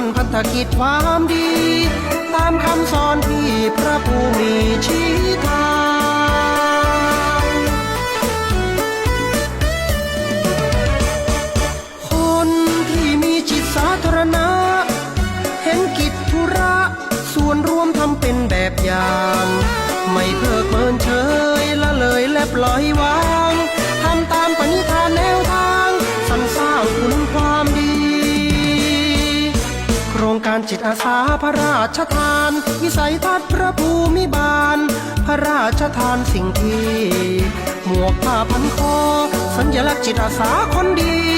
พันพัฒกิจความดี ตามคำสอนที่พระผู้มีชี้ทางคนที่มีจิตสาธารณะ เห็นกิจธุระส่วนรวมทำเป็นแบบอย่าง ไม่เพิกเมินเฉยละเลยและปล่อยวาง รงการจิตอาสาพระราชทาน วิสัยทัศน์พระภูมิบาล พระราชทานสิ่งที่ หมวกผ้าพันคอ สัญลักษณ์จิตอาสาคนดี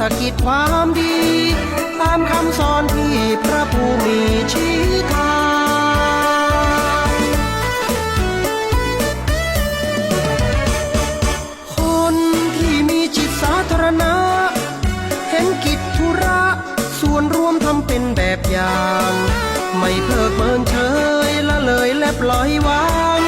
ธกิจความดี ตามคำสอนที่พระผู้มีชี้ทางคนที่มีจิตสาธารณะ เห็นกิจธุระ ส่วนรวมทำเป็นแบบอย่าง ไม่เพิกเมินเฉยละเลยและปล่อยวาง